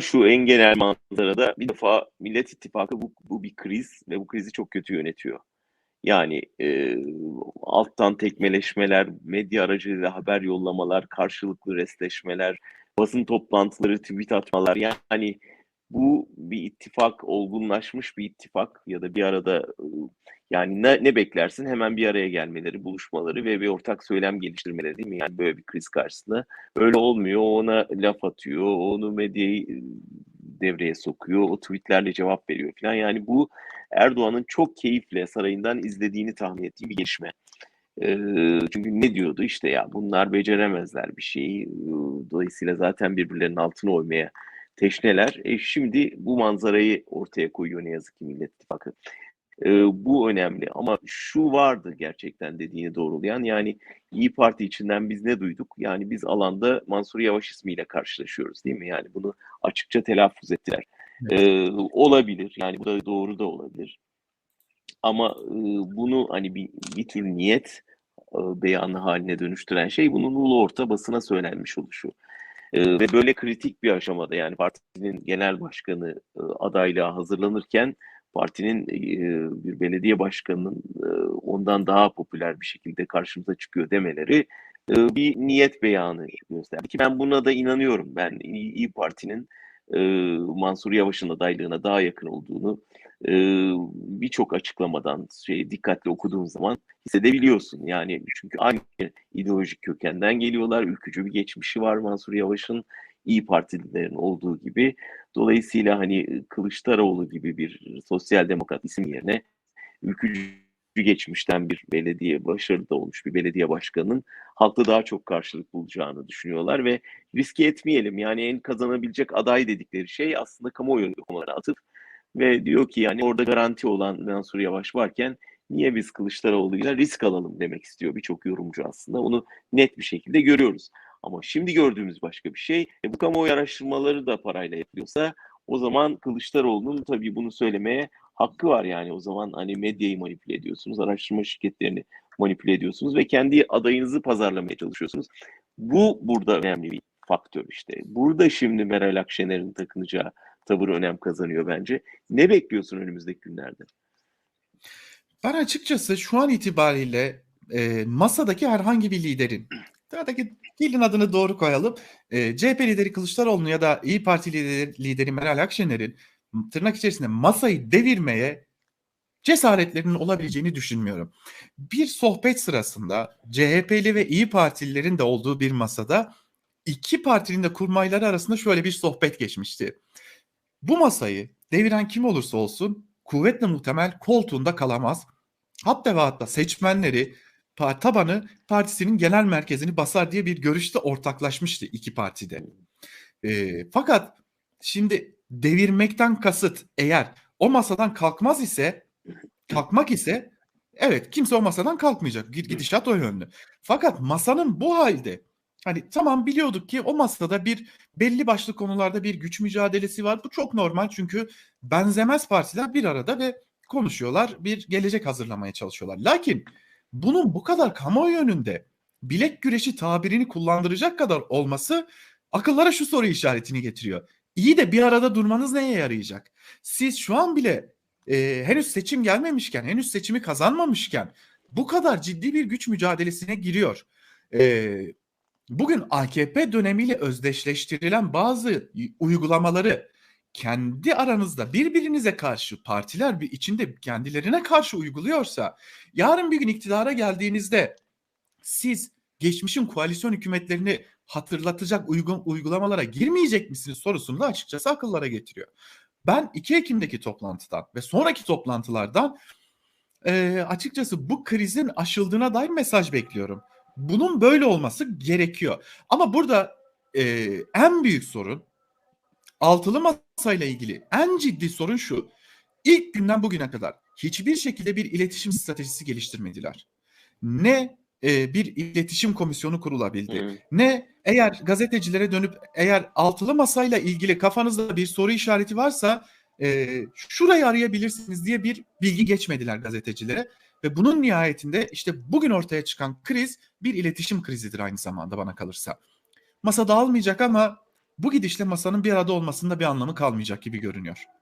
şu en genel manzarada bir defa Millet İttifakı bu, bu bir kriz ve bu krizi çok kötü yönetiyor. Yani e, alttan tekmeleşmeler, medya aracılığıyla haber yollamalar, karşılıklı restleşmeler, basın toplantıları, tweet atmalar yani bu bir ittifak, olgunlaşmış bir ittifak ya da bir arada yani ne, ne beklersin? Hemen bir araya gelmeleri, buluşmaları ve bir ortak söylem geliştirmeleri değil mi? Yani böyle bir kriz karşısında. Öyle olmuyor. Ona laf atıyor, onu medyayı devreye sokuyor, o tweetlerle cevap veriyor falan. Yani bu Erdoğan'ın çok keyifle sarayından izlediğini tahmin ettiğim bir gelişme. çünkü ne diyordu işte ya bunlar beceremezler bir şeyi. Dolayısıyla zaten birbirlerinin altına oymaya teşneler. E şimdi bu manzarayı ortaya koyuyor ne yazık ki Millet İttifakı. E, bu önemli ama şu vardı gerçekten dediğini doğrulayan yani İyi Parti içinden biz ne duyduk? Yani biz alanda Mansur Yavaş ismiyle karşılaşıyoruz değil mi? Yani bunu açıkça telaffuz ettiler. Evet. E, olabilir yani bu da doğru da olabilir. Ama e, bunu hani bir, bir tür niyet e, beyanı haline dönüştüren şey bunun ulu orta basına söylenmiş oluşu. E, ve böyle kritik bir aşamada yani partinin genel başkanı e, adaylığa hazırlanırken partinin bir belediye başkanının ondan daha popüler bir şekilde karşımıza çıkıyor demeleri bir niyet beyanı gösterdi ki ben buna da inanıyorum. Ben İyi Parti'nin Mansur Yavaş'ın adaylığına daha yakın olduğunu birçok açıklamadan şey dikkatli okuduğun zaman hissedebiliyorsun. Yani çünkü aynı ideolojik kökenden geliyorlar. Ülkücü bir geçmişi var Mansur Yavaş'ın. İyi Partililerin olduğu gibi. Dolayısıyla hani Kılıçdaroğlu gibi bir sosyal demokrat isim yerine ülkücü geçmişten bir belediye başarıda olmuş bir belediye başkanının halkta daha çok karşılık bulacağını düşünüyorlar ve riske etmeyelim. Yani en kazanabilecek aday dedikleri şey aslında kamuoyu konulara atıp ve diyor ki yani orada garanti olan Mansur Yavaş varken niye biz Kılıçdaroğlu'yla risk alalım demek istiyor birçok yorumcu aslında. Onu net bir şekilde görüyoruz. Ama şimdi gördüğümüz başka bir şey. E, bu kamuoyu araştırmaları da parayla yapılıyorsa o zaman Kılıçdaroğlu'nun tabii bunu söylemeye hakkı var yani. O zaman hani medyayı manipüle ediyorsunuz, araştırma şirketlerini manipüle ediyorsunuz ve kendi adayınızı pazarlamaya çalışıyorsunuz. Bu burada önemli bir faktör işte. Burada şimdi Meral Akşener'in takınacağı tavır önem kazanıyor bence. Ne bekliyorsun önümüzdeki günlerde? Ben açıkçası şu an itibariyle e, masadaki herhangi bir liderin Sıradaki gelin adını doğru koyalım. E, CHP lideri Kılıçdaroğlu ya da İyi Parti lideri, lideri Meral Akşener'in tırnak içerisinde masayı devirmeye cesaretlerinin olabileceğini düşünmüyorum. Bir sohbet sırasında CHP'li ve İyi Partililerin de olduğu bir masada iki partinin de kurmayları arasında şöyle bir sohbet geçmişti. Bu masayı deviren kim olursa olsun kuvvetle muhtemel koltuğunda kalamaz. Hatta ve hatta seçmenleri tabanı partisinin genel merkezini basar diye bir görüşte ortaklaşmıştı iki partide. E, fakat şimdi devirmekten kasıt eğer o masadan kalkmaz ise kalkmak ise evet kimse o masadan kalkmayacak. Gidişat o yönlü. Fakat masanın bu halde hani tamam biliyorduk ki o masada bir belli başlı konularda bir güç mücadelesi var. Bu çok normal çünkü benzemez partiler bir arada ve konuşuyorlar. Bir gelecek hazırlamaya çalışıyorlar. Lakin bunun bu kadar kamuoyu önünde bilek güreşi tabirini kullandıracak kadar olması akıllara şu soru işaretini getiriyor. İyi de bir arada durmanız neye yarayacak? Siz şu an bile e, henüz seçim gelmemişken, henüz seçimi kazanmamışken bu kadar ciddi bir güç mücadelesine giriyor. E, bugün AKP dönemiyle özdeşleştirilen bazı uygulamaları kendi aranızda birbirinize karşı partiler bir içinde kendilerine karşı uyguluyorsa yarın bir gün iktidara geldiğinizde siz geçmişin koalisyon hükümetlerini hatırlatacak uygun uygulamalara girmeyecek misiniz sorusunu da açıkçası akıllara getiriyor. Ben 2 Ekim'deki toplantıdan ve sonraki toplantılardan e, açıkçası bu krizin aşıldığına dair mesaj bekliyorum. Bunun böyle olması gerekiyor. Ama burada e, en büyük sorun altılı masayla ilgili en ciddi sorun şu. İlk günden bugüne kadar hiçbir şekilde bir iletişim stratejisi geliştirmediler. Ne e, bir iletişim komisyonu kurulabildi. Hmm. Ne eğer gazetecilere dönüp eğer altılı masayla ilgili kafanızda bir soru işareti varsa e, şurayı arayabilirsiniz diye bir bilgi geçmediler gazetecilere. Ve bunun nihayetinde işte bugün ortaya çıkan kriz bir iletişim krizidir aynı zamanda bana kalırsa. Masa dağılmayacak ama bu gidişle masanın bir arada olmasında bir anlamı kalmayacak gibi görünüyor.